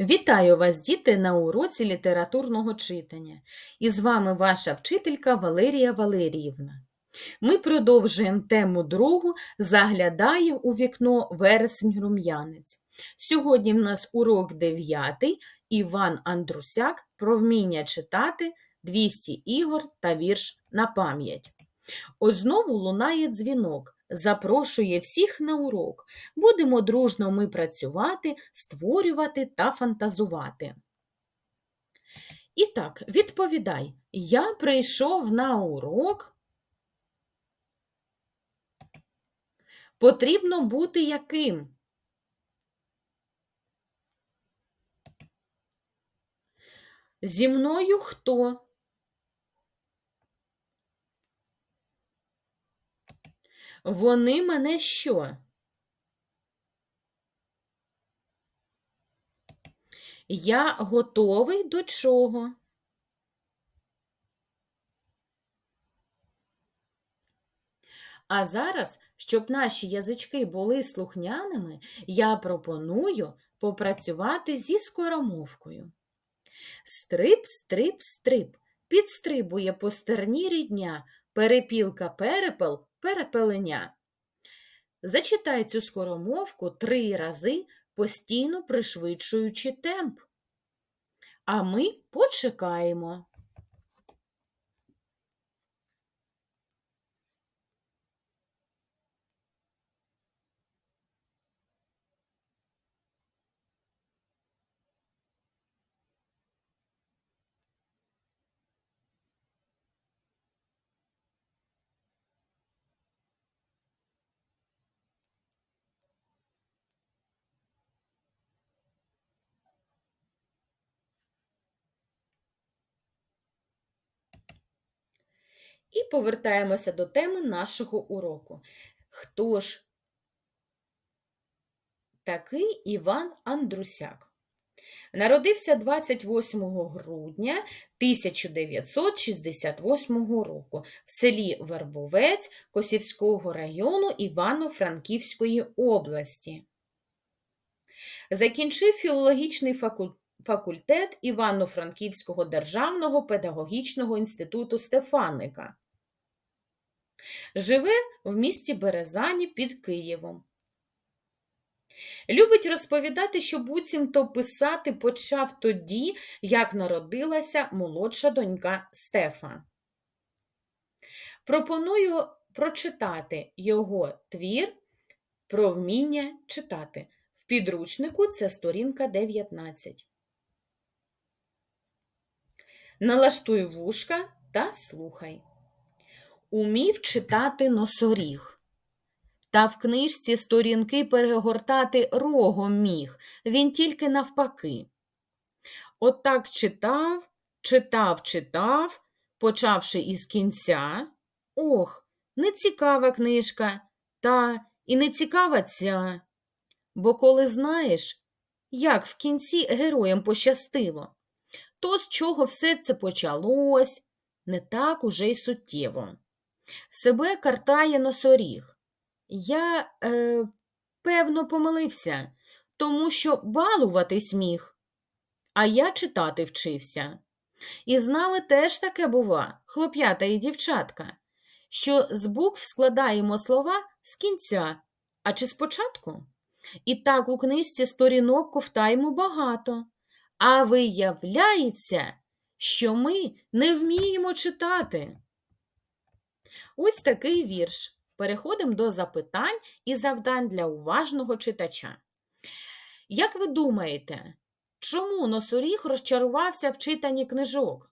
Вітаю вас, діти, на уроці літературного читання. І з вами ваша вчителька Валерія Валеріївна. Ми продовжуємо тему другу Заглядає у вікно вересень рум'янець. Сьогодні в нас урок 9 Іван Андрусяк про вміння читати 200 ігор та вірш на пам'ять. Ось знову лунає дзвінок. Запрошує всіх на урок. Будемо дружно ми працювати, створювати та фантазувати. І так, відповідай, я прийшов на урок. Потрібно бути яким? Зі мною хто? Вони мене що? Я готовий до чого? А зараз, щоб наші язички були слухняними, я пропоную попрацювати зі скоромовкою. Стрип, стрип, стрип, підстрибує по стерні рідня, перепілка перепел перепеленя. Зачитай цю скоромовку три рази, постійно пришвидшуючи темп. А ми почекаємо. І повертаємося до теми нашого уроку. Хто ж такий Іван Андрусяк? Народився 28 грудня 1968 року в селі Вербовець Косівського району Івано-Франківської області. Закінчив філологічний факультет Івано-Франківського державного педагогічного інституту Стефаника. Живе в місті Березані під Києвом. Любить розповідати, що буцімто писати почав тоді, як народилася молодша донька Стефа. Пропоную прочитати його твір про вміння читати. В підручнику це сторінка 19. Налаштуй вушка та слухай умів читати носоріг. Та в книжці сторінки перегортати рогом міг, він тільки навпаки. От читав, читав, читав, почавши із кінця. Ох, не цікава книжка, та і не цікава ця. Бо коли знаєш, як в кінці героям пощастило, то з чого все це почалось, не так уже й суттєво. Себе картає носоріг. Я, е, певно, помилився, тому що балуватись міг, а я читати вчився. І з нами теж таке бува, хлоп'ята і дівчатка, що з букв складаємо слова з кінця, а чи спочатку? І так у книжці сторінок ковтаємо багато, а виявляється, що ми не вміємо читати. Ось такий вірш. Переходимо до запитань і завдань для уважного читача. Як ви думаєте, чому носоріг розчарувався в читанні книжок?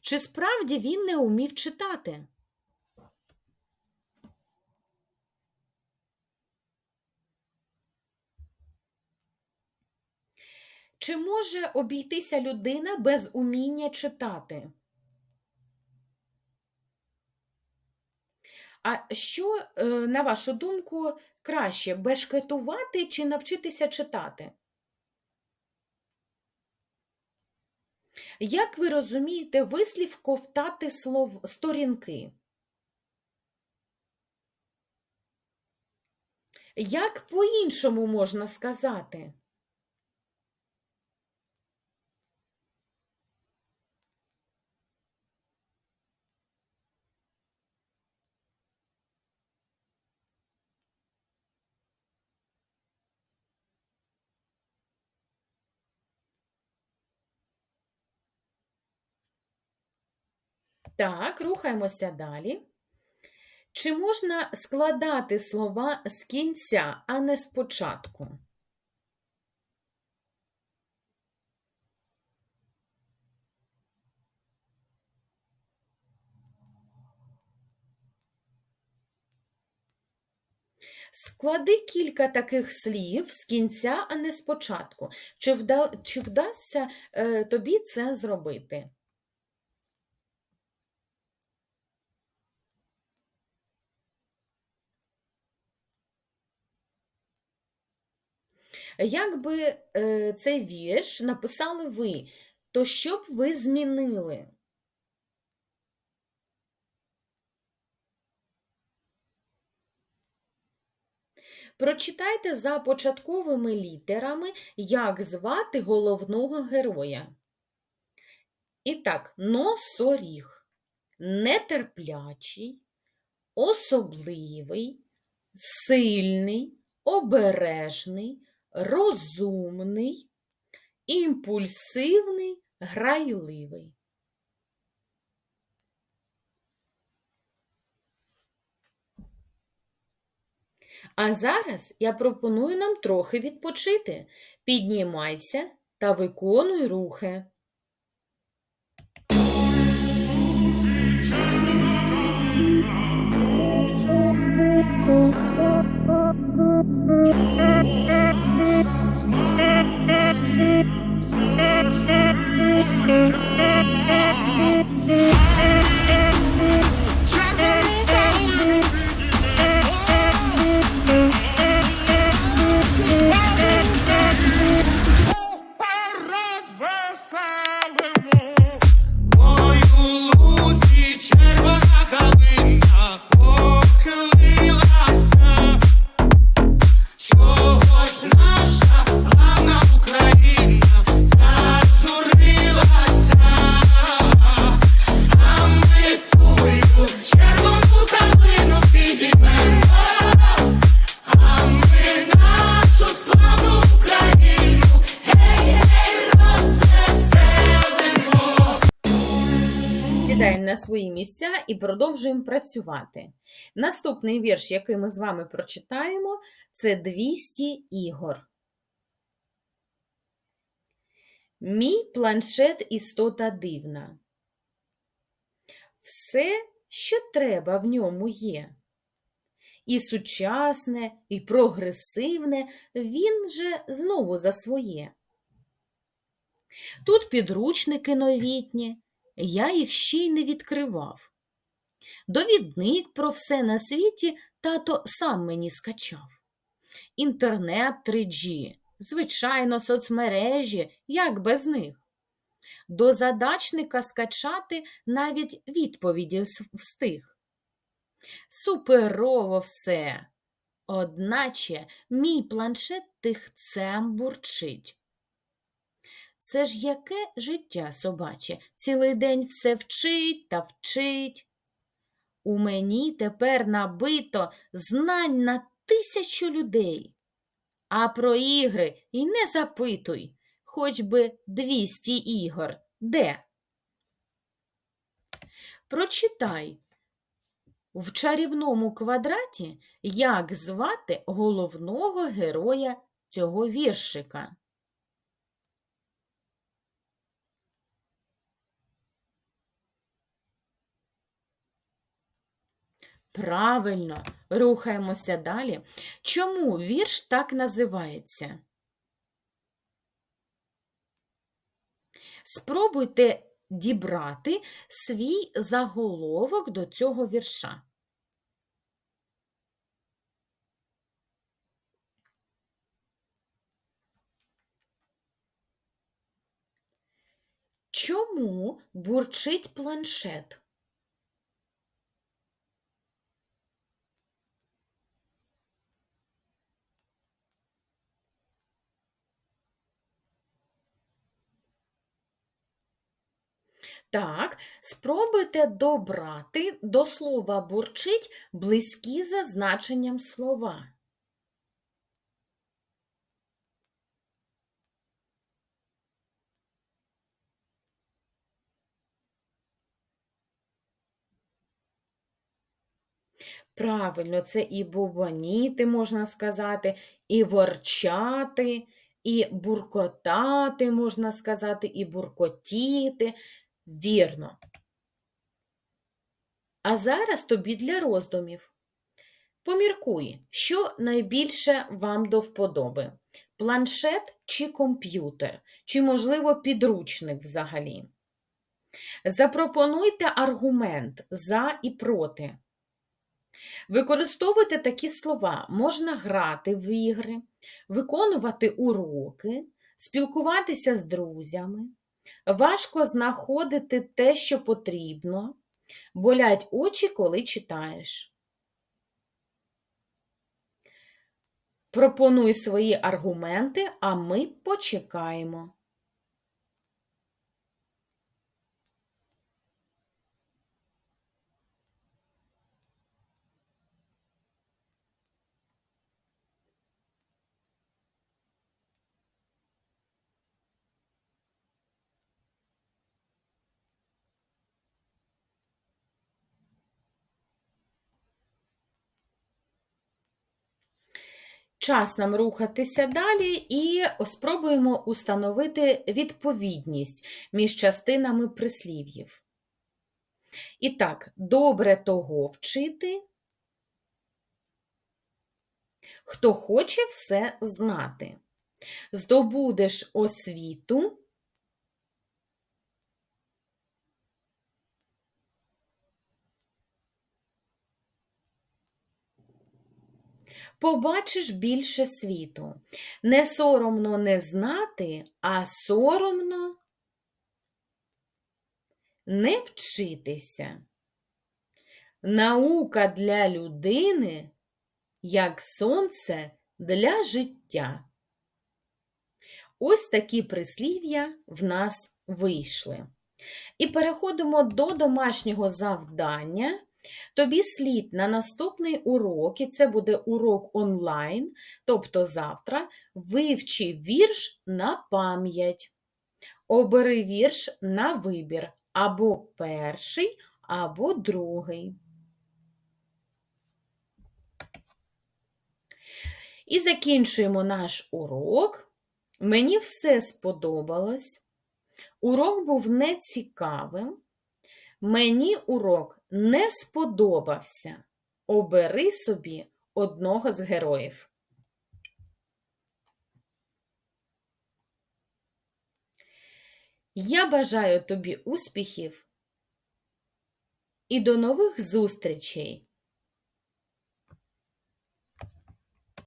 Чи справді він не умів читати? Чи може обійтися людина без уміння читати? А що, е, на вашу думку, краще бешкетувати чи навчитися читати? Як ви розумієте вислів ковтати слов сторінки? Як по-іншому можна сказати? Так, рухаємося далі. Чи можна складати слова з кінця, а не спочатку? Склади кілька таких слів з кінця, а не спочатку. Чи, вда... Чи вдасться е, тобі це зробити? Якби е, цей вірш написали ви, то що б ви змінили? Прочитайте за початковими літерами, як звати головного героя. І так, носоріг, нетерплячий, особливий, сильний, обережний, розумний, імпульсивний, грайливий. А зараз я пропоную нам трохи відпочити. Піднімайся та виконуй рухи. Свої місця і продовжуємо працювати. Наступний вірш, який ми з вами прочитаємо, це 200 ігор. Мій планшет істота дивна. Все, що треба в ньому є. І сучасне, і прогресивне він же знову за своє. Тут підручники новітні, я їх ще й не відкривав. Довідник про все на світі тато сам мені скачав. Інтернет 3G, звичайно, соцмережі, як без них. До задачника скачати навіть відповіді встиг. Суперово все. Одначе мій планшет тихцем бурчить. Це ж яке життя собаче, цілий день все вчить та вчить. У мені тепер набито знань на тисячу людей. А про ігри і не запитуй, хоч би 200 ігор. Де? Прочитай в чарівному квадраті, як звати головного героя цього віршика. Правильно, рухаємося далі. Чому вірш так називається? Спробуйте дібрати свій заголовок до цього вірша. Чому бурчить планшет? Так, спробуйте добрати до слова бурчить близькі за значенням слова. Правильно, це і бубоніти, можна сказати, і ворчати, і буркотати, можна сказати, і буркотіти. Вірно. А зараз тобі для роздумів. Поміркуй, що найбільше вам до вподоби: планшет чи комп'ютер, чи, можливо, підручник взагалі. Запропонуйте аргумент за і проти. Використовуйте такі слова: можна грати в ігри, виконувати уроки, спілкуватися з друзями, важко знаходити те, що потрібно, болять очі, коли читаєш. Пропонуй свої аргументи, а ми почекаємо. Час нам рухатися далі і спробуємо установити відповідність між частинами прислів'їв. І так, добре того вчити, хто хоче все знати. Здобудеш освіту, побачиш більше світу. Не соромно не знати, а соромно не вчитися. Наука для людини, як сонце для життя. Ось такі прислів'я в нас вийшли. І переходимо до домашнього завдання. Тобі слід на наступний урок, і це буде урок онлайн, тобто завтра, вивчи вірш на пам'ять. Обери вірш на вибір або перший, або другий. І закінчуємо наш урок. Мені все сподобалось. Урок був нецікавим. Мені урок не сподобався. Обери собі одного з героїв. Я бажаю тобі успіхів і до нових зустрічей!